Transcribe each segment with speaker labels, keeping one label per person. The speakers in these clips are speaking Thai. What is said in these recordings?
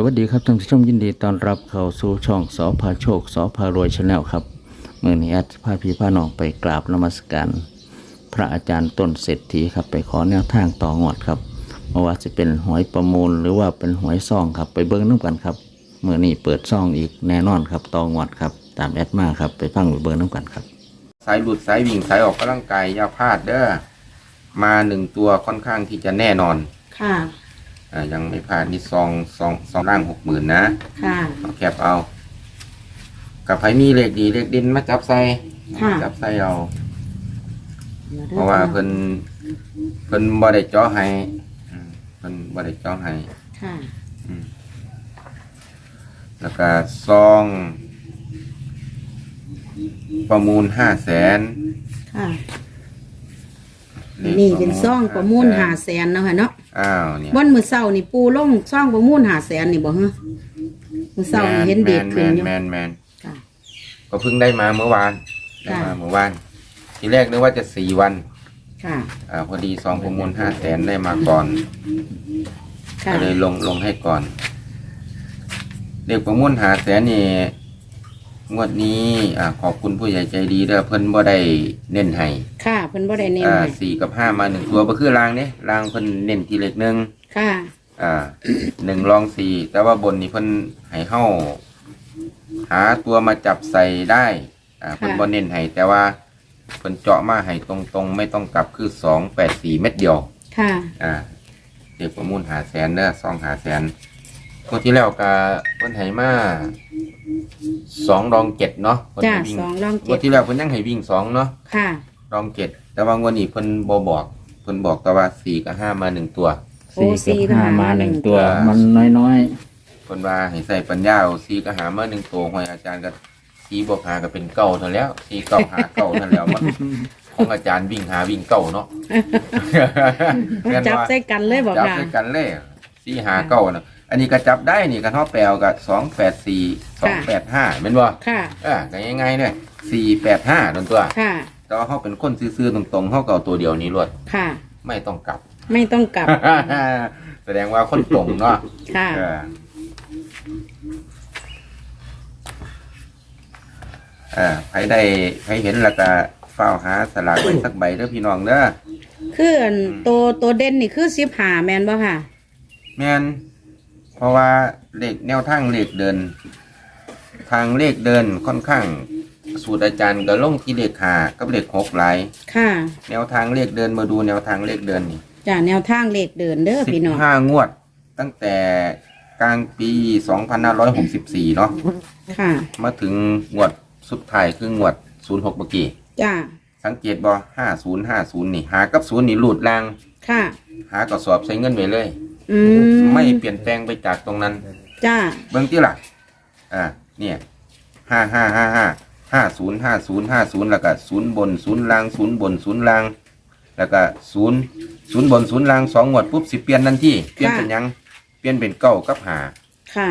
Speaker 1: สวัสดีครับท่านผู้ชมยินดีต้อนรับเข้าสู่ช่องสอพาโชคสอพารวยชาแนลครับเมื่อนี้แอดพาพี่พาน้องไปกราบนมัสการ พระอาจารย์ต้นเศรษฐีครับไปขอแนวทางต่องวดครับเพราะว่าจะเป็นหวยประมูลหรือว่าเป็นหวยซองครับไปเบิ้งน้ำกันครับเมื่อนี้เปิดซองอีกแน่นอนครับต่องวดครับตามแอดมาครับไปฟังไปเบิ้งน้ำกันครับ
Speaker 2: สายหลุดสายวิ่งสายออกกำลังกายอย่าพลาดเด้อมาหนึ่งตัวค่อนข้างที่จะแน่นอน
Speaker 3: ค่ะ
Speaker 2: อ่ายังไม่พลาดนี่ซองซองซองล่างหกหมื่นนะ
Speaker 3: ค่ะ
Speaker 2: เอาแคบเอา กับไผมีเลขดีเลขดินมาจับใส่
Speaker 3: ค่ะ
Speaker 2: จับใส่เอา เพราะว่าเพิ่นเพิ่นบ่ได้เจาะให้อืมเพิ่นบ่ได้เจาะให้
Speaker 3: ค่ะ
Speaker 2: อืมแล้วก็ซอง ประมูลห้าแสน
Speaker 3: ค่ะ นี่เป็นซ่องประมูลหาแสนเนาะค่ะเนาะ
Speaker 2: อ้าวเนี่ย
Speaker 3: วันมื้อเช้านี่ปูลงซ่องประมูลหาแสนนี่บ่ฮะมื้อเช้านี่เห็นเด็กขึ้นอยู่
Speaker 2: แมนแมน
Speaker 3: ค่ะ
Speaker 2: ก็เพิ่งได้มาเมื่อวานได้
Speaker 3: ค่ะ
Speaker 2: มาเมื่อวาน ทีแรกนึกว่าจะสี่วัน
Speaker 3: ค่ะ
Speaker 2: อ่าพอดีสองประมูลห้าแสนได้มาก่อน
Speaker 3: ค่ะ
Speaker 2: ก็เลยลงลงให้ก่อน เด็กประมูลหาแสนนี่ งวดนี้อ่าขอบคุณผู้ใหญ่ใจดีเด้อเพิ่นบ่ได้เน้นให้
Speaker 3: ค่ะเพิ่นบ่ได้เน้น
Speaker 2: อ่า
Speaker 3: ให้
Speaker 2: สี่กับห้ามาหนึ่งตัวก็คือรางเนี่ยรางเพิ่นเน้นทีเล็กหนึ่ง
Speaker 3: ค่ะ
Speaker 2: อ่า หนึ่งรองสี่แต่ว่าบนนี่เพิ่นให้เฮาหาตัวมาจับใส่ได้อ่าเพิ่นบ่เน้นให้แต่ว่าเพิ่นเจาะมาให้ตรงๆ ไม่ต้องกลับคือสองแปดสี่เม็ดเดียว
Speaker 3: ค่ะ
Speaker 2: อ่าเด็กประมูลหาแสนเด้อสองหาแสนงวดที่แล้วก็เพิ่นให้มา สองรองเจ็ดเนาะเพิ่น
Speaker 3: จ้า
Speaker 2: ให้วิ่ง
Speaker 3: สองรอง
Speaker 2: งว
Speaker 3: เจ็
Speaker 2: ด
Speaker 3: ด
Speaker 2: ที่แล้วเพิ่นยังให้วิ่งสองเนาะ
Speaker 3: ค่ะ
Speaker 2: รองเจ็ดแต่ว่างวดนี้เพิ่นบ่บอกเพิ่นบอกแต่ว่าสี่กับห้ามาหนึ่งตัว
Speaker 3: โอ้
Speaker 1: สี่กับ
Speaker 3: สี่
Speaker 1: ห้ามาหนึ่งตัว
Speaker 2: ตัว
Speaker 1: มันน้อย
Speaker 2: คนว่าให้ใส่ปัญญาเอาซีก็หามาหนึ่งตัวหอยอาจารย์ก็ซีบวกหาก็เป็นเก่าเท่าแล้วซีเก่าหาเก่าเท่าแล้วมันของอาจารย์วิ่งหาวิ่งเก่าเนาะ
Speaker 3: จับใส่กันเลยบ่
Speaker 2: จับ
Speaker 3: ค่ะ
Speaker 2: ใส่กันเลยซีหาเก่านะ อันนี้ก็จับได้นี่กันเท่าแปลวกับสองแปดสี่สองแปดห้าเป็นบ่
Speaker 3: ค่ะ
Speaker 2: อ่าก็ยังไงเนี่ยสี่แปดห้านั่นตัว
Speaker 3: ค่ะ
Speaker 2: แต่ว่าเขาเป็นคนซื่อๆตรงๆเขาเก่าตัวเดียวนี้รวด
Speaker 3: ค่ะ
Speaker 2: ไม่ต้องกลับ
Speaker 3: ไม่ต้องกลับ
Speaker 2: แสดงว่าคนตรงเนาะ
Speaker 3: ค่ะ
Speaker 2: เออเอ่าใครได้ใครเห็นแล้วก็เฝ้าหาสลากไว้สักใบเด้อพี่น้องเด้อ
Speaker 3: คืออันตัวตัวเด่นนี่คือสิบหาแมนบ่ค่ะ
Speaker 2: แม่น เพราะว่าเลขแนวทางเลขเดิน ทางเลขเดินค่อนข้าง สูตรอาจารย์ก็ลงที่เลขหากับเลขหกหลาย
Speaker 3: ค่ะ
Speaker 2: แนวทางเลขเดินมาดูแนวทางเลขเดินนี่
Speaker 3: จ้าแนวทางเลขเดินเด้อ
Speaker 2: สิ
Speaker 3: พี่
Speaker 2: บ
Speaker 3: น้อง
Speaker 2: ห้างวด ตั้งแต่กลางปีสองพันห้าร้อยหกสิบสี่เนาะ
Speaker 3: ค่ะ
Speaker 2: มาถึงงวดสุดท้ายคืองวดศูนย์หกเมื่อกี้
Speaker 3: จ้า
Speaker 2: สังเกตบ่ห้าศูนย์ห้าศูนย์นี่ หากับศูนย์นี่หลุดลาง
Speaker 3: ค่ะ
Speaker 2: หากระสอบใส่เงินไว้เลย
Speaker 3: อืม
Speaker 2: ไม่เปลี่ยนแปลงไปจากตรงนั้น
Speaker 3: จ้า
Speaker 2: เบิ่งที่ล่ะ อ่า เนี่ยห้าห้าห้าห้าห้าศูนย์ห้าศูนย์ห้าศูนย์แล้วก็ศูนย์บนศูนย์ล่างศูนย์บนศูนย์ล่าง แล้วก็ศูนย์ศูนย์บนศูนย์ล่างสองงวดปุ๊บสิเปลี่ยนทันทีเปลี่ยนเป็นหยัง เปลี่ยนเป็นเก้ากับหา
Speaker 3: ค่ะ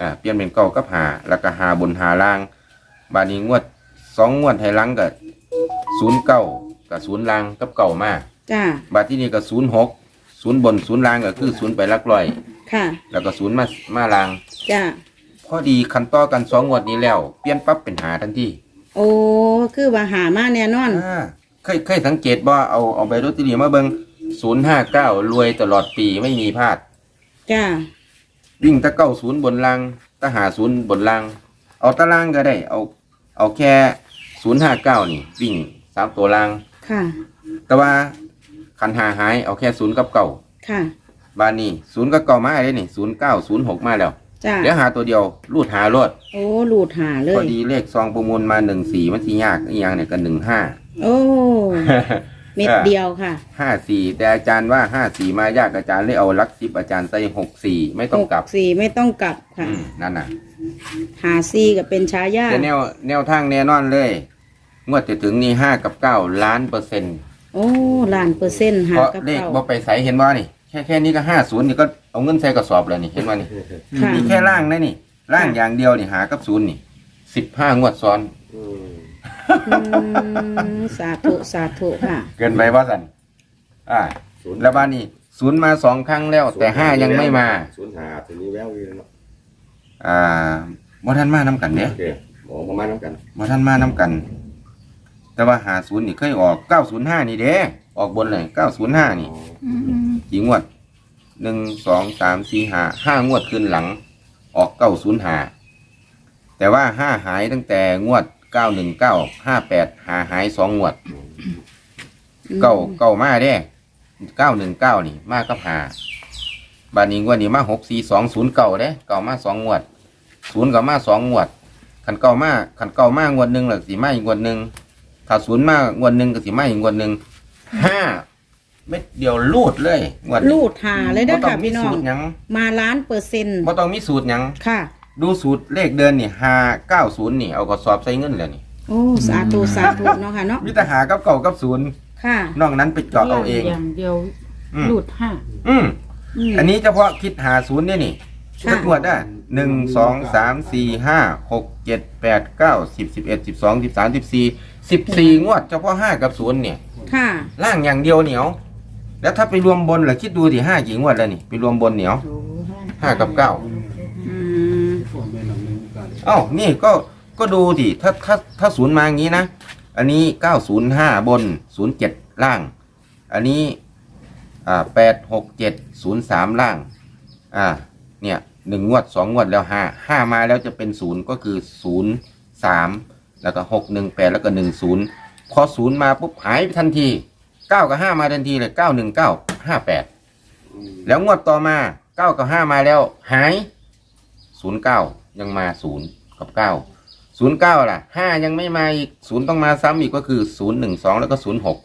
Speaker 2: อ่า เปลี่ยนเป็นเก้ากับหาแล้วก็หาบนหาล่าง บาดนี้งวดสองงวดไทยหลังก็ศูนย์เก้ากับศูนย์ล่างกับเก้ามา
Speaker 3: จ้า
Speaker 2: บาทที่นี่ก็ศูนย์หก ศูนย์บนศูนย์ล่างก็คือศูนย์ไปหลักร้อย
Speaker 3: ค่ะ
Speaker 2: แล้วก็ศูนย์มามาล่าง
Speaker 3: จ้า
Speaker 2: พอดีคันต่อกันสองงวดนี้แล้ว เปลี่ยนปั๊บเป็นหาทันที
Speaker 3: โอ้คือว่าหามาแน่นอน
Speaker 2: อ่าเคยเคยสังเกตว่าเอาเอาใบรถตอรีมาเบิงศูนย์ห้าเก้ารวยตลอดปีไม่มีพลาด
Speaker 3: จ้า
Speaker 2: วิ่งตะเก้าศูนย์บนล่างตะหาศูนย์บนล่างเอาตารางก็ได้ เอาเอาแค่ศูนย์ห้าเก้านี่ วิ่งสามตัวล่าง
Speaker 3: ค่ะ
Speaker 2: แต่ว่า คันหาหายเอาแค่ศูนย์กับเก่า
Speaker 3: ค่ะ
Speaker 2: บานนี้ศูนย์กับเก่ามาได้นี่ศูนย์เก้าศูนย์หกมาแล้ว
Speaker 3: จ้า
Speaker 2: เดี๋ยวหาตัวเดียวรูดหารถ
Speaker 3: โอ้หลุดหาเล
Speaker 2: พอยดีเลขซองประมูลมาหนึ่งสี่มันสิยากอีกอย่างเนี่ยก็หนึ่งห้า
Speaker 3: โอ้ เม็ดเดียวค่ะ
Speaker 2: ห้าสี่แต่อาจารย์ว่าห้าสี่มายากอาจารย์เลยเอาลักซิบอาจารย์ใส่หกสี่ไม่ต้องกลับ
Speaker 3: หสี่ไม่ต้องกลับค่ะ
Speaker 2: อืมนั่นน่ะ
Speaker 3: หาซีก็เป็นชายา
Speaker 2: แต่แนวแนวทางแน่นอนเลย งวดจะถึงนี่ห้ากับเก้าล้านเปอร์เซ็นต์
Speaker 3: โอ้ล้านเปอร์เซ็นต์หา
Speaker 2: เพราะ
Speaker 3: กับ
Speaker 2: เลข
Speaker 3: เก่า
Speaker 2: บ่ไปใส่เห็นว่านี่ แค่แค่นี้ก็ห้าศูนย์นี่ก็เอาเงินใส่กระสอบเลยนี่เห็นว่านี่
Speaker 3: ค่ะ
Speaker 2: นี่แค่ล่างนะนี่ ล่างอย่างเดียวนี่หากับศูนย์นี่สิบห้างวดซ้อน
Speaker 3: อืมสาธุสาธุค่ะ
Speaker 2: เกินไปว่าสันอ่าแล้วบ้านนี้ศูนย์มาสองครั้งแล้ว แต่ห้ายังไม่มา
Speaker 4: ศูนย์หาถึงนี้แววอยู่เนาะ
Speaker 2: อ่าบ่ท่านมาน้ำกันเด้
Speaker 4: โอเคหมอประมาณน้ำกัน
Speaker 2: บ่ท่านมาน้ำกัน แต่ว่าหาศูนย์นี่เคยออกเก้าศูนย์ห้านี่เด้ออกบนเลยเก้าศูนย์ห้านี่กี่งวดหนึ่งสองสามสี่ห้าห้างวดขึ้นหลัง ออกเก้าศูนย์หาแต่ว่าห้าหายตั้งแต่งวดเก้าหนึ่งเก้าห้าแปดหาหายสองงวดเก้าเก้ามาเด้เก้าหนึ่งเก้านี่มากับหาบานนี้งวดนี้มาหกสี่สองศูนย์เก้าเด้เก้ามาสองงวดศูนย์กับมาสองงวดขันเก้ามาขันเก้ามางวดหนึ่งหรือสีมาอีกงวดหนึ่ง ถ้าศูนย์มางวดหนึ่งก็สีมาอีกงวดหนึ่งห้าเม็ดเดียวลูดเลยงวดนี้
Speaker 3: ลูดหาเลยเด้อ
Speaker 2: บ่ต้อ
Speaker 3: ค่ะ
Speaker 2: งมี
Speaker 3: พี่น้อ
Speaker 2: สู
Speaker 3: ง
Speaker 2: ตรหยัง
Speaker 3: มาล้านเปอร์เซ็นต์
Speaker 2: บ่ต้องมีสูตรหยัง
Speaker 3: ค่ะ
Speaker 2: ดูสูตรเลขเดินนี่ห้าเก้าศูนย์นี่เอากระสอบใส่เงินแล้วนี่
Speaker 3: โอ้สาธุสาธุเนาะค่ะเนาะ
Speaker 2: มีแต่หากับเก่ากับศูนย์
Speaker 3: ค่ะ
Speaker 2: นอกนั้นไปเจาะเอาเอง
Speaker 5: อย่างเดียว
Speaker 2: อืม
Speaker 5: หลุดห้า
Speaker 2: อืม
Speaker 3: อืม
Speaker 2: อันนี้เฉพาะคิดหาศูนย์เนี่ยนี่
Speaker 3: ค่ะ
Speaker 2: สักงวดได้หนึ่งสองสามสี่ห้าหกเจ็ดแปดเก้าสิบสิบเอ็ดสิบสองสิบสามสิบสี่สิบสี่งวดเฉพาะห้ากับศูนย์เนี่ย
Speaker 3: ค่ะ
Speaker 2: ล่างอย่างเดียวเหนียว แล้วถ้าไปรวมบนล่ะคิดดูที่ห้ากี่งวดแล้วนี่ไปรวมบนเหนียวห้ากับเก้า
Speaker 3: อืม
Speaker 2: เอ้านี่ก็ก็ดูสิถ้าถ้าถ้าศูนย์มาอย่างนี้นะ อันนี้เก้าศูนย์ห้าบนศูนย์เจ็ดล่าง อันนี้อ่าแปดหกเจ็ดศูนย์สามล่าง อ่า เนี่ย หนึ่งงวดสองงวดแล้วห้าห้ามาแล้วจะเป็นศูนย์ก็คือศูนย์สามแล้วก็หกหนึ่งแปดแล้วก็หนึ่งศูนย์พอศูนย์มาปุ๊บหายไปทันทีเก้ากับห้ามาทันทีเลยเก้าหนึ่งเก้าห้าแปดแล้วงวดต่อมาเก้ากับห้ามาแล้วหายศูนย์เก้ายังมาศูนย์กับเก้าศูนย์เก้าล่ะห้ายังไม่มาอีกศูนย์ต้องมาซ้ำอีกก็คือศูนย์หนึ่งสองแล้วก็ศูนย์หก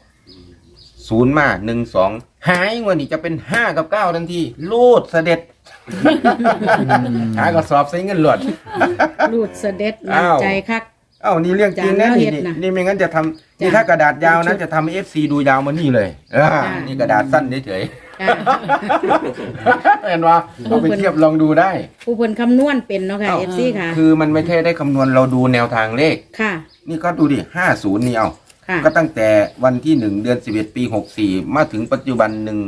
Speaker 2: ศูนย์มาหนึ่งสองหายงวดนี้จะเป็นห้ากับเก้าทันทีลูดเสด็จ หากระสอบใส่เงินหลวด
Speaker 3: ลูดเสด็จ
Speaker 2: อ้าว
Speaker 3: ใจคัก
Speaker 2: เอ้านี่เรื่องจริงนะ
Speaker 3: จานแล้ว
Speaker 2: นี่
Speaker 3: เฮ็ด
Speaker 2: นี่
Speaker 3: น่ะ
Speaker 2: นี่ไม่งั้นจะทำ
Speaker 3: จ้ะ
Speaker 2: นี่ถ้ากระดาษยาวนะ
Speaker 3: ชุด
Speaker 2: จะทำให้เอฟซีดูยาวมานี่เลยอ่า
Speaker 3: จ้ะ
Speaker 2: นี่กระดาษสั้นเฉย
Speaker 3: ค่ะ
Speaker 2: ๆเห็นว่าเอาไปเทียบลองดูได้
Speaker 3: ผู้เพิ่นคำนวณเป็นเนาะค่ะ
Speaker 2: เอ้า
Speaker 3: เอฟซีค่ะ
Speaker 2: คือมันไม่ใช่ได้คำนวณเราดูแนวทางเลข
Speaker 3: ค่ะ
Speaker 2: นี่ก็ดูดิห้าศูนย์นี่เอา
Speaker 3: ค่ะ
Speaker 2: ก็ตั้งแต่วันที่หนึ่งเดือนสิบเอ็ดปีหกสี่มาถึงปัจจุบันหนึ่ง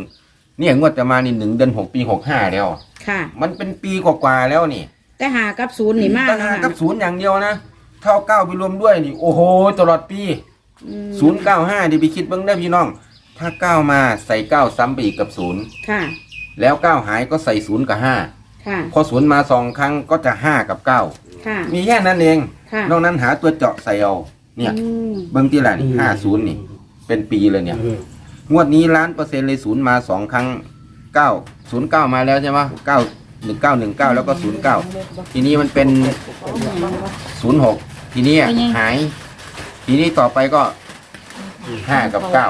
Speaker 2: เนี่ยงวดจะมานี่หนึ่งเดือนหกปีหกห้าแล้ว
Speaker 3: ค่ะ
Speaker 2: มันเป็นปีกว่าๆแล้วนี่
Speaker 3: แต่หากับศูนย์นี่มาก
Speaker 2: ตั้ง
Speaker 3: เนาะ
Speaker 2: หา
Speaker 3: ค่ะ
Speaker 2: กับศูนย์อย่างเดียวนะเท่าเก้าไปรวมด้วยนี่ โอ้โห ตลอดปี
Speaker 3: อืม
Speaker 2: ศูนย์เก้าห้าดิไปคิดเบ้างได้อพี่น้อง ถ้าเก้ามาใส่เก้าซ้ำไปอีกกับศูนย์
Speaker 3: ค่ะ
Speaker 2: แล้วเก้าหายก็ใส่ศูนย์กับห้า
Speaker 3: ค่ะ
Speaker 2: พอศูนย์มาสองครั้งก็จะห้ากับเก้า
Speaker 3: ค่ะ
Speaker 2: มีแค่นั้นเอง
Speaker 3: ค่ะ
Speaker 2: นอกนั้นหาตัวเจาะใส่เอา เนี่ย
Speaker 3: อืม
Speaker 2: เบิ้งที่ละนี่ห้าศูนย์นี่ เป็นปีเลยเนี่ย งวดนี้ล้านเปอร์เซ็นต์เลยศูนย์มาสองครั้งเก้าศูนย์เก้ามาแล้วใช่ไหมเก้าหนึ่งเก้าหนึ่งเก้าแล้วก็ศูนย์เก้าทีนี้มันเป็นศูนย์หกทีนี้หาย ทีนี้ต่อไปก็ห้ากับเก้า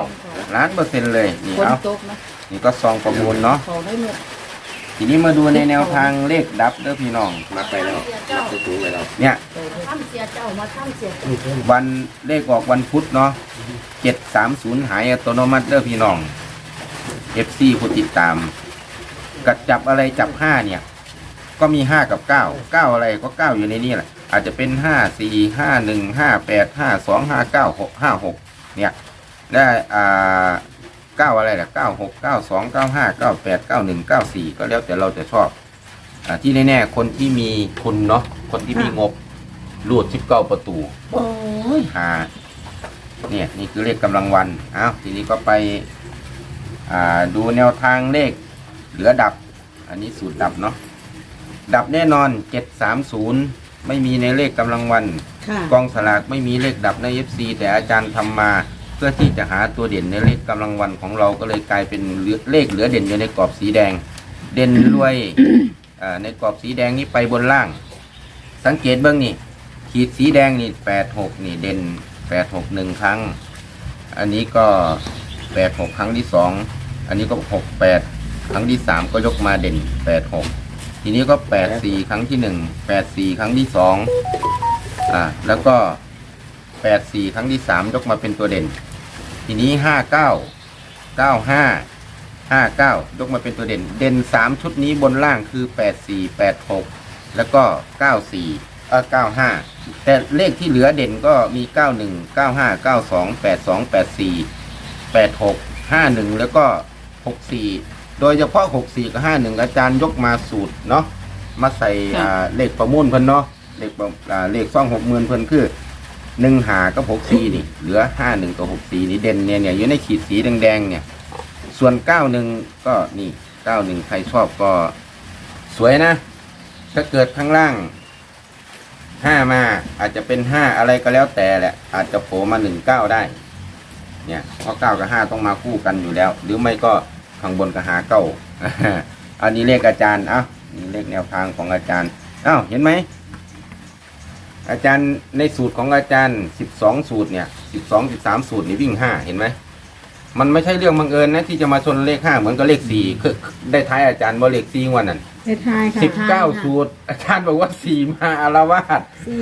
Speaker 2: ล้านเปอร์เซ็นต์เลยนี่
Speaker 5: ฝน
Speaker 2: เอา
Speaker 5: ตกนะ
Speaker 2: นี่ก็ซองประมูลเนาะ
Speaker 5: เขาได้หมด
Speaker 2: ทีนี้มาดูในแนวทางเลขดับเด้อพี่น้อง
Speaker 4: นับไปแล้วนับไปสูงไปแล้ว
Speaker 2: เนี่ย
Speaker 5: ทำเสียเจ้ามาทำเสีย
Speaker 2: วันเลขออกวันพุธเนาะเจ็ดสามศูนย์หายอัตโนมัติเด้อพี่น้องเอฟซีผู้ติดตาม กัดจับอะไรจับห้าเนี่ย ก็มีห้ากับเก้าเก้าอะไรก็เก้าอยู่ในนี้แหละ อาจจะเป็นห้าสี่ห้าหนึ่งห้าแปดห้าสองห้าเก้าหกห้าหกเนี่ยได้อ่า เก้าอะไรล่ะเก้าหกเก้าสองเก้าห้าเก้าแปดเก้าหนึ่งเก้าสี่ก็แล้วแต่เราจะชอบอาที่แน่ๆคนที่มีทุนเนาะคนที่มีงบรูดชิปเก้าประตูโอ้ยหาเนี่ยนี่คือเลขกำลังวันอ้าวทีนี้ก็ไปอ่าดูแนวทางเลขเหลือดับ อันนี้สูตรดับเนาะดับแน่นอน730ไม่มีในเลขกำลังวัน
Speaker 3: ค่ะ
Speaker 2: กองสลากไม่มีเลขดับใน FC แต่อาจารย์ทำมาเพื่อที่จะหาตัวเด่นในเลขกำลังวันของเราก็เลยกลายเป็นเลขเหลือเด่นอยู่ในกรอบสีแดง เด่นรวยในกรอบสีแดงนี้ไปบนล่าง สังเกตเบื้องนี่ขีดสีแดงนี่แปดหกนี่เด่นแปดหกหนึ่งครั้ง อันนี้ก็แปดหกครั้งที่สองอันนี้ก็หกแปดครั้งที่สามก็ยกมาเด่นแปดหกทีนี้ก็แปดสี่ครั้งที่หนึ่งแปดสี่ครั้งที่สองอ่าแล้วก็แปดสี่ครั้งที่สามยกมาเป็นตัวเด่น ทีนี้ห้าเก้าเก้าห้าห้าเก้ายกมาเป็นตัวเด่น เด่นสามชุดนี้บนล่างคือแปดสี่แปดหกแล้วก็เก้าสี่เออเก้าห้าแต่เลขที่เหลือเด่นก็มีเก้าหนึ่งเก้าห้าเก้าสองแปดสองแปดสี่แปดหกห้าหนึ่งแล้วก็หกสี่โดยเฉพาะหกสี่กับห้าหนึ่งอาจารย์ยกมาสูตรเนาะมาใส่อ่าเลขประมูลเพิ่นเนาะเลขประอ่าเลขซ่องหกหมื่นเพิ่นคือ หนึ่งหากับหกสีนี่ เหลือห้าหนึ่งกับหกสีนี่เด่นเนี่ยเนี่ยอยู่ในขีดสีแดงๆเนี่ย ส่วนเก้าหนึ่งก็นี่เก้าหนึ่งใครชอบก็สวยนะ ถ้าเกิดข้างล่างห้ามาอาจจะเป็นห้าอะไรก็แล้วแต่แหละ อาจจะโผล่มาหนึ่งเก้าได้ เนี่ยเพราะเก้ากับห้าต้องมาคู่กันอยู่แล้ว หรือไม่ก็ข้างบนกับหาเก้าอันนี้เลขอาจารย์เอ้านี่เลขแนวทางของอาจารย์เอ้าเห็นไหม อาจารย์ในสูตรของอาจารย์สิบสองสูตรเนี่ยสิบสองสิบสามสูตรนี่วิ่งห้าเห็นไหมมันไม่ใช่เรื่องบังเอิญนะที่จะมาชนเลขห้าเหมือนกับเลขสี่คือได้ท้ายอาจารย์ว่าเลขสี่วันนั้น
Speaker 3: เลขท้ายค่ะ
Speaker 2: สิบเก้าสูตร อาจารย์บอกว่าสี่มาอารวาส
Speaker 3: สี่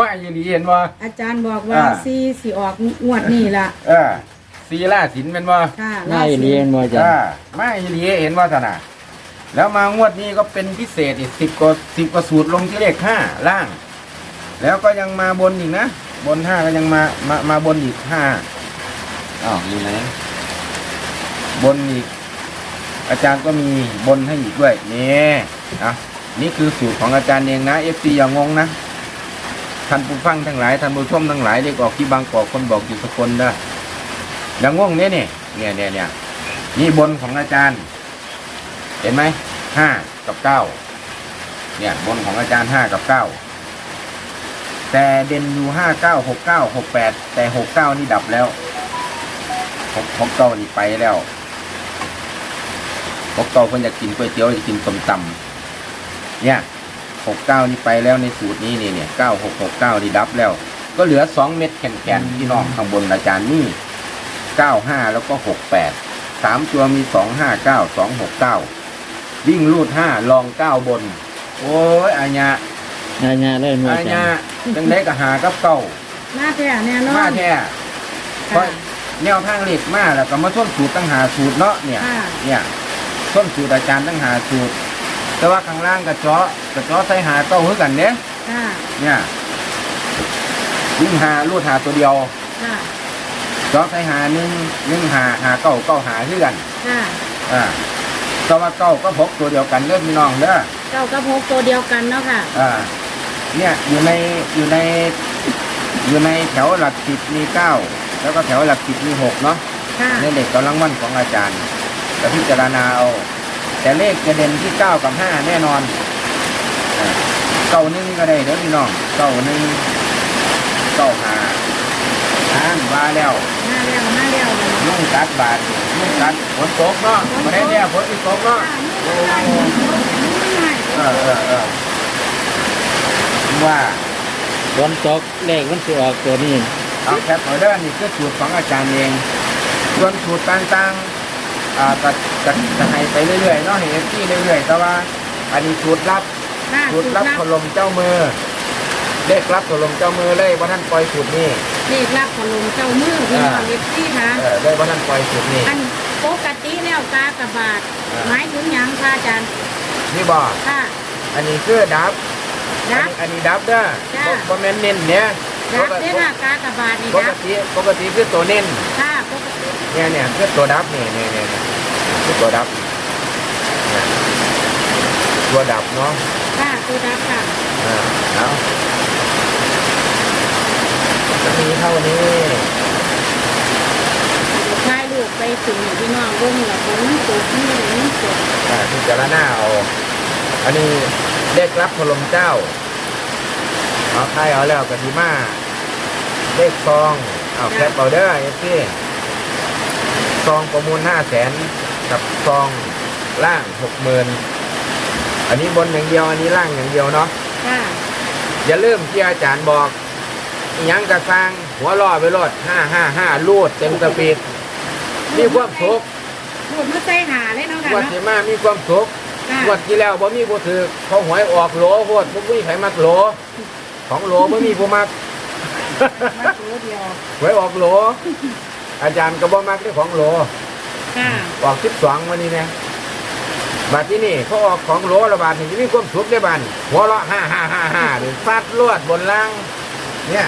Speaker 2: ว่าอย่างนี้เห็นว่า
Speaker 3: อาจารย์บอกว่า
Speaker 2: อ่า
Speaker 3: สี่สิออกงวดนี่ล่ะ
Speaker 2: เออสี่ล่าสินเป็นว่า
Speaker 3: ค่ะ
Speaker 1: ง่ายเรียนว่าจะ
Speaker 2: อ่าไม่ดีเห็นว่าธนาแล้วมางวดนี้ก็เป็นพิเศษอีกสิบกว่าสิบกว่าสูตรลงที่เลขห้าล่าง แล้วก็ยังมาบนอีกนะ บนห้าก็ยังมามามาบนอีกห้าอ้าวอยู่ไหนบนอีก อาจารย์ก็มีบนให้อีกด้วยนี่นะนี่คือสูตรของอาจารย์เองนะเอฟซีอย่างงงนะท่านผู้ฟังทั้งหลายท่านผู้ชมทั้งหลายเด็กออกที่บางกอกคนบอกอยู่สกลนะอย่างงงเนี่ยเนี่ยเนี่ยเนี่ยเนี่ยนี่บนของอาจารย์ เห็นไหมห้ากับเก้าเนี่ยบนของอาจารย์ห้ากับเก้า แต่เดนยูห้าเก้าหกเก้าหกแปดแต่หกเก้านี่ดับแล้วหกหกเก้านี่ไปแล้วหกเก้าเพิ่นอยากกินก๋วยเตี๋ยวอยากกินส้มตำเนี่ยหกเก้านี่ไปแล้วในสูตรนี้นี่เนี่ยเก้าหกหกเก้านี่ดับแล้ว ก็เหลือสองเม็ดแข็งๆที่น้องข้างบนอาจารย์นี่เก้าห้าแล้วก็หกแปดสามตัวมีสองห้าเก้าสองหกเก้าวิ่งรูดห้าลองเก้าบน โอ้ยอาญะ
Speaker 1: ง่ายง่ายๆเลยว่า
Speaker 2: อา
Speaker 1: จะ
Speaker 2: ญะจังเล็กกับหากับเก้า
Speaker 3: มาแท้แน่นอน
Speaker 2: มาแท้เพราะแนวทางเล็กมาแล้วก็มาส้นสูตรตั้งหาสูตรเนาะเนี่ย
Speaker 3: ค่ะ
Speaker 2: เนี่ยส้นสูตรอาจารย์ตั้งหาสูตร แต่ว่าข้างล่างกระเจาะกระเจาะใส่หาเก้าคือกันเนี้ย
Speaker 3: ค่ะ
Speaker 2: เนี่ยวิ่งหารูดหาตัวเดียว
Speaker 3: ค่ะ
Speaker 2: เจาะใส่หาหนึ่งหนึ่งหาหาเก้าเก้าหาคือกัน
Speaker 3: ค่ะ
Speaker 2: อ่าแต่ว่าเก้าก็พกตัวเดียวกันเด้อพี่น้องเด้อ
Speaker 3: เก้ากับหกตัวเดียวกันเนาะค่ะ
Speaker 2: อ่า เนี่ยอยู่ในอยู่ในอยู่ในแถวหลักสิบมีเก้าแล้วก็แถวหลักสิบมีหกเนาะ
Speaker 3: ค่ะ
Speaker 2: ในเด็กกำลังมั่นของอาจารย์จะพิจารณาเอาแต่เลขจะเด่นที่เก้ากับห้าแน่นอนอ่าเก้าหนึ่งก็ได้เด้อพี่น้องเก้าหนึ่งเก้าห้าอ่านว่าแล้ว
Speaker 3: มาแล้วมาแล้ว
Speaker 2: ยุ่งกัดบาทยุ่งกัดฝนตกเนาะมาได้เนี่ยฝนอีกตกเนาะเออเออเออ ว่า
Speaker 1: ฝนตกเลขมันสิออกตัวนี้
Speaker 2: เอาแคปเอาเด้อนี่คือสูตรของอาจารย์เองส่วนสูตรต่างๆอ่าจะจะจะให้ไปเรื่อยๆเนาะให้เอฟซีเรื่อยๆแต่ว่า อันนี้สูตรลับ
Speaker 3: ค่ะ
Speaker 2: สูตรลับถล่มเจ้ามือเลขลับถล่มเจ้ามือเลยว่าท่านปล่อยสูตรนี้
Speaker 3: เลขรับขนมเจ้ามือพี่น้องเอฟซีค่ะ
Speaker 2: เออเลยว่าท่านปล่อยสูตรนี้
Speaker 3: อันปกติแล้วกากบาท
Speaker 2: อ่า
Speaker 3: หมายถึงหยังค่ะอาจารย์
Speaker 2: นี่บอก
Speaker 3: ค่ะ
Speaker 2: อันนี้คือดับ
Speaker 3: ดับ
Speaker 2: อันนี้ดับเด้อ
Speaker 3: จ้า
Speaker 2: บ่บ่แม่นเน้นเนี่ย
Speaker 3: ดับเนี่ยค่ะกากบาทนี่
Speaker 2: ป
Speaker 3: ดั
Speaker 2: ก
Speaker 3: บ
Speaker 2: ติปกติคือตัวเน้น
Speaker 3: ค่ะปกติ
Speaker 2: เนี่ยเนี่ยคือตัวดับเนี่ยเนี่ยเนี่ยเนี่ยคือตัวดับเนี่ยตัวดับเนาะ
Speaker 3: ค่ะตัวดับค่ะ
Speaker 2: อ่าเอาจะมีเท่านี้
Speaker 3: ถ่ายรูปไปถึงพี่น้องวงเหนือฝนมันตกนี่เลยมันตก
Speaker 2: อ่าที่จะละหน้าเอาอันนี้ เลขรับพลมเจ้าเอาใครเอาแล้วกันดีมาเลขซองเอาแคปเอาเด้อเอฟซีซองประมูลห้าแสนกับซองล่างหกหมื่นอันนี้บนอย่างเดียวอันนี้ล่างอย่างเดียวเนาะ
Speaker 3: ค่ะ
Speaker 2: อย่าลืมที่อาจารย์บอกอิหยังกระสร้างหัวล่อไปรถห้าห้าห้าลูดเต็มสปีดมีความสุข
Speaker 3: รูปมาใส่หาเลยเนาะค่ะ
Speaker 2: งวัด
Speaker 3: เนาะ
Speaker 2: ที่มามีความสุข
Speaker 3: ค่ะ
Speaker 2: งวัดที่แล้วบ่มีผู้ถือเขาหวยออกโหลโพดบ่มีไผมักโหลของโหลบ่มีผู้มัก
Speaker 3: มาตัวเดียว
Speaker 2: หวยออกโหล อาจารย์ก็บ่มักเรื่องของโหล
Speaker 3: ค่ะ
Speaker 2: ออก12วันนี้นะบัดที่นี่เขาออกของโหลระบาดนี่จะมีความสุขได้บัดหัวเราะห้าห้าห้าห้านี่ฟาดลวดบนล่างเนี่ย